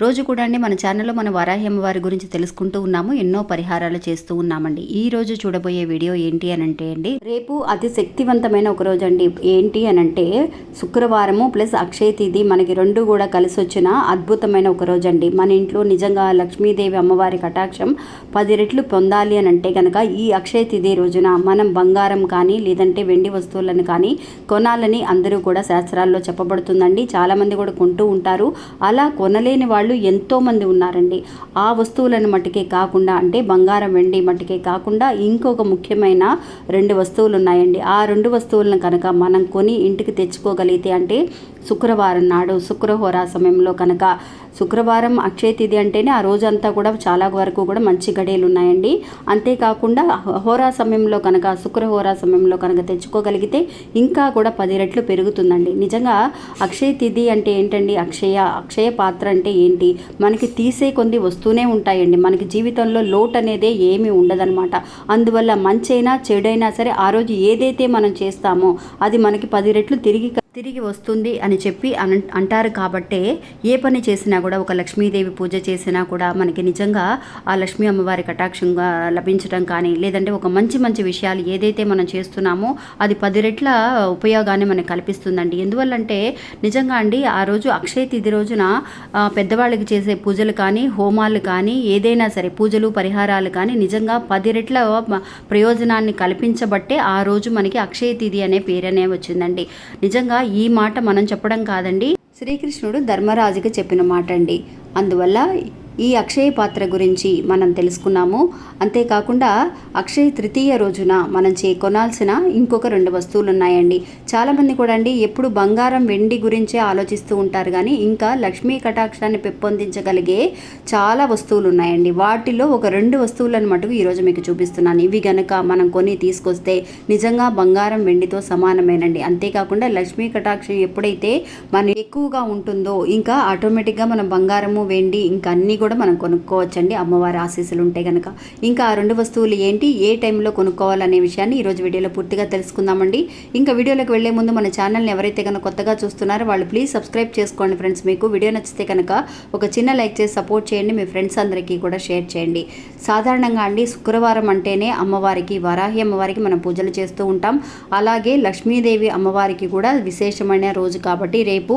రోజు కూడా అండి మన ఛానల్లో మన వరాహి అమ్మవారి గురించి తెలుసుకుంటూ ఉన్నాము ఎన్నో పరిహారాలు చేస్తూ ఉన్నామండి. ఈ రోజు చూడబోయే వీడియో ఏంటి అని అంటే అండి రేపు అతి శక్తివంతమైన ఒక రోజు అండి. ఏంటి అని అంటే శుక్రవారము ప్లస్ అక్షయ తిథి మనకి రెండు కూడా కలిసి వచ్చిన అద్భుతమైన ఒక రోజు అండి. మన ఇంట్లో నిజంగా లక్ష్మీదేవి అమ్మవారి కటాక్షం పది రెట్లు పొందాలి అని అంటే కనుక ఈ అక్షయ తిథి రోజున మనం బంగారం కానీ లేదంటే వెండి వస్తువులను కానీ కొనాలని అందరూ కూడా శాస్త్రాల్లో చెప్పబడుతుందండి. చాలామంది కూడా కొంటూ ఉంటారు. అలా కొనలేని వాళ్ళు వాళ్ళు ఎంతోమంది ఉన్నారండి. ఆ వస్తువులను మట్టుకే కాకుండా అంటే బంగారం వెండి మట్టుకే కాకుండా ఇంకొక ముఖ్యమైన రెండు వస్తువులు ఉన్నాయండి ఆ రెండు వస్తువులను కనుక మనం కొని ఇంటికి తెచ్చుకోగలిగితే అంటే శుక్రవారం నాడు శుక్రహోరా సమయంలో కనుక శుక్రవారం అక్షయ తిథి అంటేనే ఆ రోజంతా కూడా చాలా వరకు కూడా మంచి గడియలు ఉన్నాయండి. అంతేకాకుండా హోరా సమయంలో కనుక శుక్రహోరా సమయంలో కనుక తెచ్చుకోగలిగితే ఇంకా కూడా పది రెట్లు పెరుగుతుందండి. నిజంగా అక్షయ తిథి అంటే ఏంటండి? అక్షయ అక్షయ పాత్ర అంటే ఏంటి? మనకి తీసే కొన్ని వస్తూనే ఉంటాయండి. మనకి జీవితంలో లోటు అనేదే ఏమీ ఉండదన్నమాట. అందువల్ల మంచైనా చెడైనా సరే ఆ రోజు ఏదైతే మనం చేస్తామో అది మనకి పది రెట్లు తిరిగి తిరిగి వస్తుంది అని చెప్పి అన అంటారు కాబట్టే ఏ పని చేసినా కూడా ఒక లక్ష్మీదేవి పూజ చేసినా కూడా మనకి నిజంగా ఆ లక్ష్మీ అమ్మవారి కటాక్షంగా లభించడం కానీ లేదంటే ఒక మంచి మంచి విషయాలు ఏదైతే మనం చేస్తున్నామో అది పది రెట్ల ఉపయోగాన్ని మనకు కల్పిస్తుందండి. ఎందువల్లంటే నిజంగా అండి ఆ రోజు అక్షయ తిథి రోజున పెద్దవాళ్ళకి చేసే పూజలు కానీ హోమాలు కానీ ఏదైనా సరే పూజలు పరిహారాలు కానీ నిజంగా పది రెట్ల ప్రయోజనాన్ని కల్పించబట్టే ఆ రోజు మనకి అక్షయ తిథి అనే పేరనే వచ్చిందండి. నిజంగా ఈ మాట మనం చెప్పడం కాదండి. శ్రీకృష్ణుడు ధర్మరాజుకి చెప్పిన మాట అండి అందువల్ల ఈ అక్షయ పాత్ర గురించి మనం తెలుసుకున్నాము. అంతేకాకుండా అక్షయ తృతీయ రోజున మనం చే కొనాల్సిన ఇంకొక రెండు వస్తువులు ఉన్నాయండి చాలామంది కూడా అండి ఎప్పుడు బంగారం వెండి గురించే ఆలోచిస్తూ ఉంటారు కానీ ఇంకా లక్ష్మీ కటాక్షాన్ని పెంపొందించగలిగే చాలా వస్తువులు ఉన్నాయండి వాటిలో ఒక రెండు వస్తువులను మటుకు ఈరోజు మీకు చూపిస్తున్నాను. ఇవి గనక మనం కొని తీసుకొస్తే నిజంగా బంగారం వెండితో సమానమేనండి. అంతేకాకుండా లక్ష్మీ కటాక్షం ఎప్పుడైతే మన ఎక్కువగా ఉంటుందో ఇంకా ఆటోమేటిక్గా మనం బంగారము వెండి ఇంకా అన్నీ కూడా మనం కొనుక్కోవచ్చండి. అమ్మవారి ఆశీస్సులు ఉంటే కనుక ఇంకా ఆ రెండు వస్తువులు ఏంటి ఏ టైంలో కొనుక్కోవాలనే విషయాన్ని ఈరోజు వీడియోలో పూర్తిగా తెలుసుకుందామండి. ఇంకా వీడియోలోకి వెళ్ళే ముందు మన ఛానల్ని ఎవరైతే కనుక కొత్తగా చూస్తున్నారో వాళ్ళు ప్లీజ్ సబ్స్క్రైబ్ చేసుకోండి ఫ్రెండ్స్. మీకు వీడియో నచ్చితే కనుక ఒక చిన్న లైక్ చేసి సపోర్ట్ చేయండి. మీ ఫ్రెండ్స్ అందరికీ కూడా షేర్ చేయండి. సాధారణంగా అండి శుక్రవారం అంటేనే అమ్మవారికి వరాహి అమ్మవారికి మనం పూజలు చేస్తూ ఉంటాం. అలాగే లక్ష్మీదేవి అమ్మవారికి కూడా విశేషమైన రోజు కాబట్టి రేపు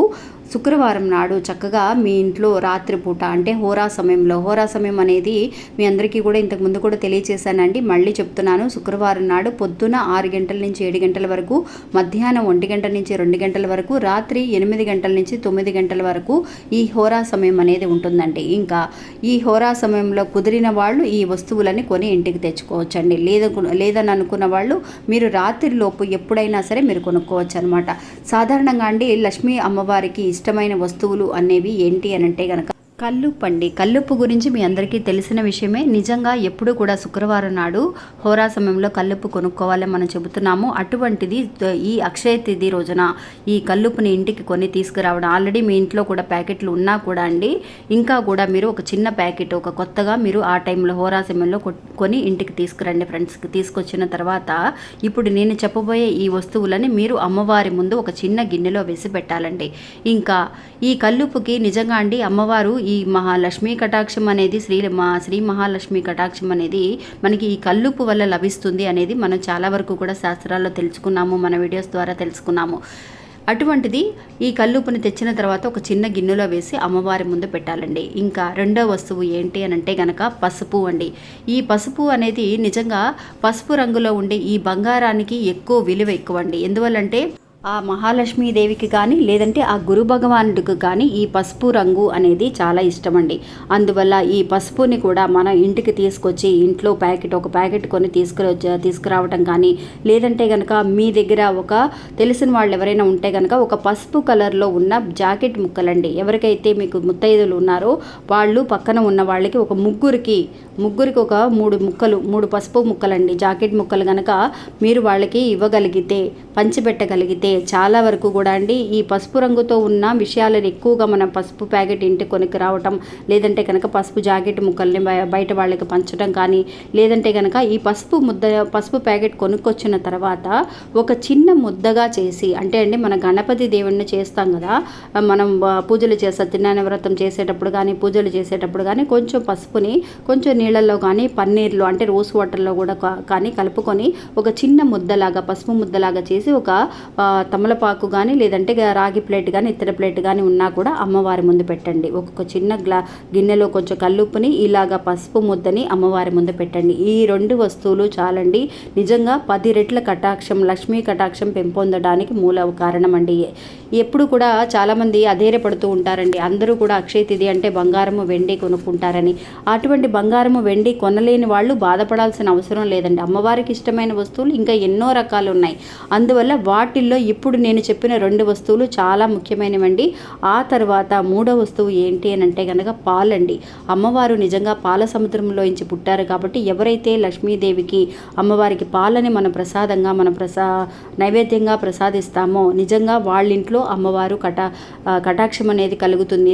శుక్రవారం నాడు చక్కగా మీ ఇంట్లో రాత్రిపూట అంటే హోరా సమయంలో హోరా సమయం అనేది మీ అందరికీ కూడా ఇంతకు ముందు కూడా తెలియచేశానండి. మళ్ళీ చెప్తున్నాను శుక్రవారం నాడు పొద్దున ఆరు గంటల నుంచి ఏడు గంటల వరకు మధ్యాహ్నం ఒంటి గంట నుంచి రెండు గంటల వరకు రాత్రి ఎనిమిది గంటల నుంచి తొమ్మిది గంటల వరకు ఈ హోరా సమయం అనేది ఉంటుందండి. ఇంకా ఈ హోరా సమయంలో కుదిరిన వాళ్ళు ఈ వస్తువులని కొని ఇంటికి తెచ్చుకోవచ్చండి. లేదు లేదని అనుకున్న వాళ్ళు మీరు రాత్రిలోపు ఎప్పుడైనా సరే మీరు కొనుక్కోవచ్చు అనమాట సాధారణంగా అండి లక్ష్మీ అమ్మవారికి ఇష్టమైన వస్తువులు అనేవి ఏంటి అనంటే కనుక గనక కల్లుప్పు అండి కల్లుప్పు గురించి మీ అందరికీ తెలిసిన విషయమే. నిజంగా ఎప్పుడు కూడా శుక్రవారం నాడు హోరా సమయంలో కల్లుప్పు కొనుక్కోవాలని మనం చెబుతున్నాము. అటువంటిది ఈ అక్షయ తిథి రోజున ఈ కల్లుప్పుని ఇంటికి కొని తీసుకురావడం. ఆల్రెడీ మీ ఇంట్లో కూడా ప్యాకెట్లు ఉన్నా కూడా అండి ఇంకా కూడా మీరు ఒక చిన్న ప్యాకెట్ ఒక కొత్తగా మీరు ఆ టైంలో హోరా సమయంలో కొని ఇంటికి తీసుకురండి ఫ్రెండ్స్కి తీసుకొచ్చిన తర్వాత ఇప్పుడు నేను చెప్పబోయే ఈ వస్తువులని మీరు అమ్మవారి ముందు ఒక చిన్న గిన్నెలో వేసి పెట్టాలండి. ఇంకా ఈ కల్లుప్పుకి నిజంగా అండి అమ్మవారు ఈ మహాలక్ష్మీ కటాక్షం అనేది శ్రీ మా శ్రీ మహాలక్ష్మి కటాక్షం అనేది మనకి ఈ కల్లుపు వల్ల లభిస్తుంది అనేది మనం చాలా వరకు కూడా శాస్త్రాల్లో తెలుసుకున్నాము మన వీడియోస్ ద్వారా తెలుసుకున్నాము. అటువంటిది ఈ కల్లుపుని తెచ్చిన తర్వాత ఒక చిన్న గిన్నెలో వేసి అమ్మవారి ముందు పెట్టాలండి. ఇంకా రెండో వస్తువు ఏంటి అని అంటే గనక పసుపు అండి. ఈ పసుపు అనేది నిజంగా పసుపు రంగులో ఉండే ఈ బంగారానికి ఎక్కువ విలువ ఎక్కువ అండి ఎందువల్లంటే ఆ మహాలక్ష్మీదేవికి కానీ లేదంటే ఆ గురు భగవానుడికి కానీ ఈ పసుపు రంగు అనేది చాలా ఇష్టమండి. అందువల్ల ఈ పసుపుని కూడా మన ఇంటికి తీసుకొచ్చి ఇంట్లో ప్యాకెట్ ఒక ప్యాకెట్ కొని తీసుకురా తీసుకురావటం కానీ లేదంటే కనుక మీ దగ్గర ఒక తెలిసిన వాళ్ళు ఎవరైనా ఉంటే కనుక ఒక పసుపు కలర్లో ఉన్న జాకెట్ ముక్కలండి. ఎవరికైతే మీకు ముత్తైదులు ఉన్నారో వాళ్ళు పక్కన ఉన్న వాళ్ళకి ఒక ముగ్గురికి ముగ్గురికి ఒక మూడు ముక్కలు మూడు పసుపు ముక్కలండి. జాకెట్ ముక్కలు కనుక మీరు వాళ్ళకి ఇవ్వగలిగితే పంచిపెట్టగలిగితే చాలా వరకు కూడా అండి ఈ పసుపు రంగుతో ఉన్న విషయాలను ఎక్కువగా మనం పసుపు ప్యాకెట్ ఇంటి కొనుక్కు రావటం లేదంటే కనుక పసుపు జాకెట్ ముక్కల్ని బయట వాళ్ళకి పంచడం కానీ లేదంటే కనుక ఈ పసుపు ముద్ద పసుపు ప్యాకెట్ కొనుక్కొచ్చిన తర్వాత ఒక చిన్న ముద్దగా చేసి అంటే అండి మన గణపతి దేవుణ్ణి చేస్తాం కదా మనం పూజలు చేస్తాం తిన్నాన వ్రతం చేసేటప్పుడు కానీ పూజలు చేసేటప్పుడు కానీ కొంచెం పసుపుని కొంచెం నీళ్ళల్లో కానీ పన్నీర్లో అంటే రోస్ వాటర్లో కూడా కానీ కలుపుకొని ఒక చిన్న ముద్దలాగా పసుపు ముద్దలాగా చేసి ఒక తమలపాకు కానీ లేదంటే రాగి ప్లేట్ కానీ ఇతర ప్లేట్ కానీ ఉన్నా కూడా అమ్మవారి ముందు పెట్టండి. ఒక్కొక్క చిన్న గ్లా గిన్నెలో కొంచెం కల్లుప్పుని ఇలాగా పసుపు ముద్దని అమ్మవారి ముందు పెట్టండి. ఈ రెండు వస్తువులు చాలండి. నిజంగా పది రెట్ల కటాక్షం లక్ష్మీ కటాక్షం పెంపొందడానికి మూల కారణం అండి ఎప్పుడు కూడా చాలామంది అధైర్యపడుతూ ఉంటారండి. అందరూ కూడా అక్షయ తిథి అంటే బంగారము వెండి కొనుక్కుంటారని. అటువంటి బంగారము వెండి కొనలేని వాళ్ళు బాధపడాల్సిన అవసరం లేదండి. అమ్మవారికి ఇష్టమైన వస్తువులు ఇంకా ఎన్నో రకాలు ఉన్నాయి. అందువల్ల వాటిల్లో ఇప్పుడు నేను చెప్పిన రెండు వస్తువులు చాలా ముఖ్యమైనవండి. ఆ తర్వాత మూడో వస్తువు ఏంటి అని అంటే కనుక పాలండి. అమ్మవారు నిజంగా పాల సముద్రంలో ఇంచి పుట్టారు కాబట్టి ఎవరైతే లక్ష్మీదేవికి అమ్మవారికి పాలని మన ప్రసాదంగా మన ప్రసా నైవేద్యంగా ప్రసాదిస్తామో నిజంగా వాళ్ళ ఇంట్లో అమ్మవారు కట కటాక్షం అనేది కలుగుతుంది.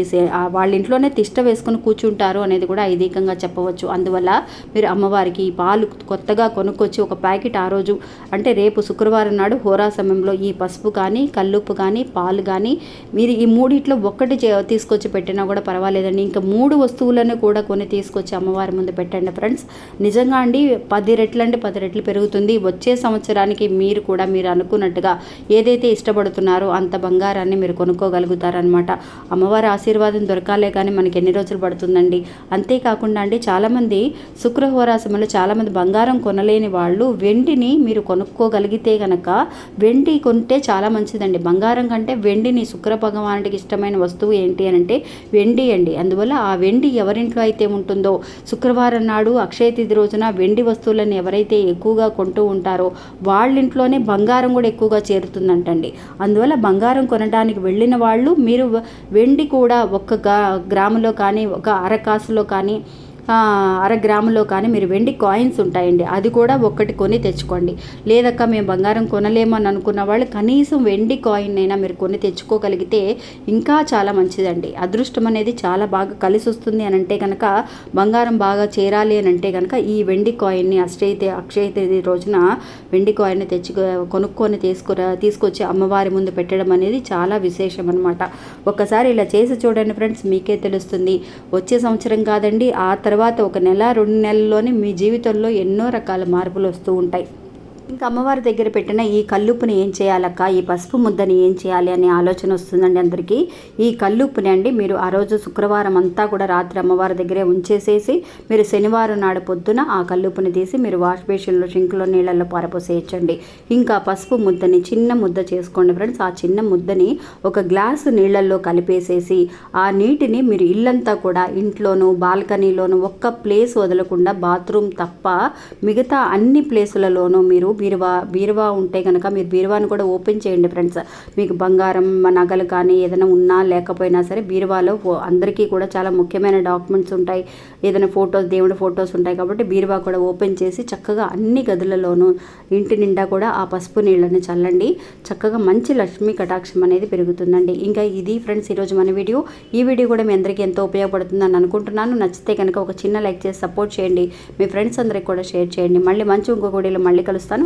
వాళ్ళ ఇంట్లోనే తిష్ట వేసుకుని కూర్చుంటారు అనేది కూడా ఐదీకంగా చెప్పవచ్చు. అందువల్ల మీరు అమ్మవారికి ఈ పాలు కొత్తగా కొనుక్కొచ్చి ఒక ప్యాకెట్ ఆ రోజు అంటే రేపు శుక్రవారం నాడు హోరా సమయంలో ఈ పసుపు కానీ కల్లుప్పు కానీ పాలు కానీ మీరు ఈ మూడిట్లో ఒక్కటి తీసుకొచ్చి పెట్టినా కూడా పర్వాలేదండి. ఇంకా మూడు వస్తువులను కూడా కొని తీసుకొచ్చి అమ్మవారి ముందు పెట్టండి ఫ్రెండ్స్. నిజంగా అండి పది రెట్లు అంటే పది రెట్లు పెరుగుతుంది. వచ్చే సంవత్సరానికి మీరు కూడా మీరు అనుకున్నట్టుగా ఏదైతే ఇష్టపడుతున్నారో అంత బంగారాన్ని మీరు కొనుక్కోగలుగుతారనమాట అమ్మవారి ఆశీర్వాదం దొరకాలే కానీ మనకి ఎన్ని రోజులు పడుతుందండి? అంతేకాకుండా అండి చాలామంది శుక్రహోరాసంలో చాలామంది బంగారం కొనలేని వాళ్ళు వెండిని మీరు కొనుక్కోగలిగితే కనుక వెండి కొంటే చాలా మంచిదండి. బంగారం కంటే వెండిని శుక్ర భగవానుడికి ఇష్టమైన వస్తువు ఏంటి అని అంటే వెండి అండి. అందువల్ల ఆ వెండి ఎవరింట్లో అయితే ఉంటుందో శుక్రవారం నాడు అక్షయ తిథి రోజున వెండి వస్తువులను ఎవరైతే ఎక్కువగా కొంటూ ఉంటారో వాళ్ళింట్లోనే బంగారం కూడా ఎక్కువగా చేరుతుందంటండి. అందువల్ల బంగారం కొనడానికి వెళ్ళిన వాళ్ళు మీరు వెండి కూడా ఒక్క గ్రాములో కానీ ఒక అరకాసులో కానీ అర గ్రాములో కానీ మీరు వెండి కాయిన్స్ ఉంటాయండి. అది కూడా ఒక్కటి కొని తెచ్చుకోండి. లేదక్క మేము బంగారం కొనలేమని అనుకున్న వాళ్ళు కనీసం వెండి కాయిన్ అయినా మీరు కొని తెచ్చుకోగలిగితే ఇంకా చాలా మంచిదండి. అదృష్టం అనేది చాలా బాగా కలిసి వస్తుంది అని అంటే కనుక బంగారం బాగా చేరాలి అని అంటే కనుక ఈ వెండి కాయిన్ని అష్టైతే అక్షయ తేదీ రోజున వెండి కాయిన్ని తెచ్చుకో కొనుక్కొని తీసుకురా తీసుకొచ్చి అమ్మవారి ముందు పెట్టడం అనేది చాలా విశేషం అనమాట ఒక్కసారి ఇలా చేసి చూడండి ఫ్రెండ్స్ మీకే తెలుస్తుంది. వచ్చే సంవత్సరం కాదండి ఆ తర్వాత ఒక నెల రెండు నెలల్లోనే మీ జీవితంలో ఎన్నో రకాల మార్పులు వస్తూ ఉంటాయి. ఇంకా అమ్మవారి దగ్గర పెట్టిన ఈ కల్లుప్పుని ఏం చేయాలక్క? ఈ పసుపు ముద్దని ఏం చేయాలి అనే ఆలోచన వస్తుందండి అందరికీ. ఈ కల్లుప్పుని అండి మీరు ఆ రోజు శుక్రవారం అంతా కూడా రాత్రి అమ్మవారి దగ్గరే ఉంచేసేసి మీరు శనివారం నాడు పొద్దున ఆ కల్లుప్పుని తీసి మీరు వాష్ బేషన్లో షింక్లో నీళ్ళల్లో పారపోసేయచ్చండి. ఇంకా పసుపు ముద్దని చిన్న ముద్ద చేసుకోండి ఫ్రెండ్స్. ఆ చిన్న ముద్దని ఒక గ్లాసు నీళ్ళల్లో కలిపేసేసి ఆ నీటిని మీరు ఇల్లంతా కూడా ఇంట్లోనూ బాల్కనీలోనూ ఒక్క ప్లేస్ వదలకుండా బాత్రూమ్ తప్ప మిగతా అన్ని ప్లేసులలోనూ మీరు బీరువా బీరువా ఉంటే కనుక మీరు బీరువాను కూడా ఓపెన్ చేయండి ఫ్రెండ్స్. మీకు బంగారం నగలు కానీ ఏదైనా ఉన్నా లేకపోయినా సరే బీరువాలో అందరికీ కూడా చాలా ముఖ్యమైన డాక్యుమెంట్స్ ఉంటాయి. ఏదైనా ఫొటోస్ దేవుడి ఫొటోస్ ఉంటాయి కాబట్టి బీరువా కూడా ఓపెన్ చేసి చక్కగా అన్ని గదులలోనూ ఇంటి నిండా కూడా ఆ పసుపు నీళ్ళని చల్లండి. చక్కగా మంచి లక్ష్మీ కటాక్షం అనేది పెరుగుతుందండి. ఇంకా ఇది ఫ్రెండ్స్ ఈరోజు మన వీడియో. ఈ వీడియో కూడా మీ అందరికీ ఎంతో ఉపయోగపడుతుందని అనుకుంటున్నాను. నచ్చితే కనుక ఒక చిన్న లైక్ చేసి సపోర్ట్ చేయండి. మీ ఫ్రెండ్స్ అందరికి కూడా షేర్ చేయండి. మళ్ళీ మంచి ఇంకొక వీడియోలో మళ్ళీ కలుస్తాను.